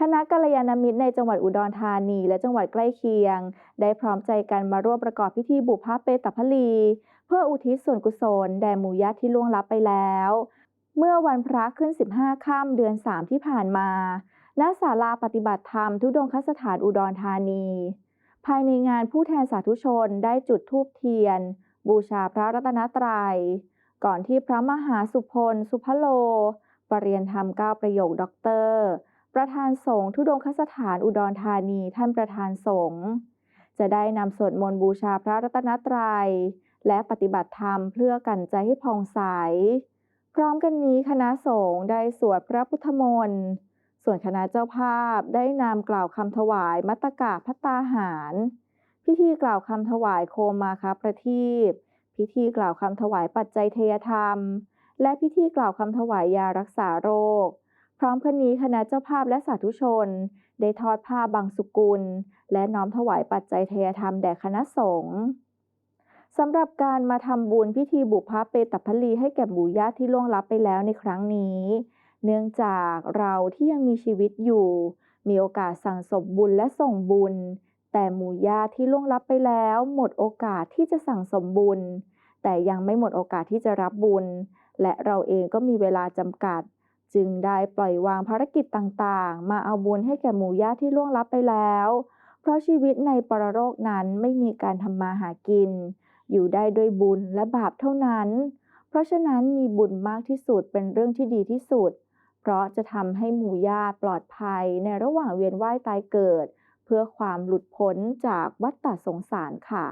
คณะกัลยาณมิตรในจังหวัดอุดรธานี และจังหวัดใกล้เคียง ได้พร้อมใจกันมาร่วมประกอบพิธีบุพเพตพลี เพื่ออุทิศส่วนกุศลแด่หมู่ญาติที่ล่วงลับไปแล้ว เมื่อวันพระขึ้น 15 ค่ำเดือน 3 ที่ผ่านมา ณ ศาลาปฏิบัติธรรม ทุดงคสถานอุดรธานี ภายในงานผู้แทนสาธุชนได้จุดธูปเทียน บูชาพระรัตนตรัย ก่อนที่พระมหาสุพล สุพโล ปรริยนธรรมก้าประโยคด็อกเตอร์ ประธานสงฆ์ทุดงคสถานอุดรธานีท่านประธานสงฆ์จะได้นำสวดมนต์บูชาพระรัตนตรัย และปฏิบัติธรรมเพื่อกันใจให้ผ่องใส พร้อมกันนี้คณะสงฆ์ได้สวดพระพุทธมนต์ ส่วนคณะเจ้าภาพได้นำกล่าวคำถวายมัตตกะพัตตาหาร พิธีกล่าวคำถวายโคมาคาประทีปพิธีกล่าวคำถวายปัจจัยเทยธรรม และพิธีกล่าวคำถวายยารักษาโรค พร้อมกันนี้คณะเจ้าภาพและสาธุชน ได้ทอดผ้าบางสุกุล และน้อมถวายปัจจัยเทยธรรมแด่คณะสงฆ์สำหรับการมาทำบุญพิธีบุพเพตพลีให้แก่หมู่ญาติที่ล่วงลับไปแล้วในครั้งนี้ เนื่องจากเราที่ยังมีชีวิตอยู่ มีโอกาสสั่งสมบุญและส่งบุญ แต่หมู่ญาติที่ล่วงลับไปแล้ว หมดโอกาสที่จะสั่งสมบุญ แต่ยังไม่หมดโอกาสที่จะรับบุญ และเราเองก็มีเวลาจำกัด จึงได้ปล่อยวางภารกิจต่างๆ มาเอาบุญให้แก่หมู่ญาติที่ล่วงลับไปแล้ว เพราะชีวิตในปรโลกนั้นไม่มีการทำมาหากิน อยู่ได้ด้วยบุญและบาปเท่านั้น เพราะฉะนั้นมีบุญมากที่สุดเป็นเรื่องที่ดีที่สุด เพราะจะทำให้หมู่ญาติปลอดภัยในระหว่างเวียนว่ายตายเกิด เพื่อความหลุดพ้นจากวัฏฏะสงสารค่ะ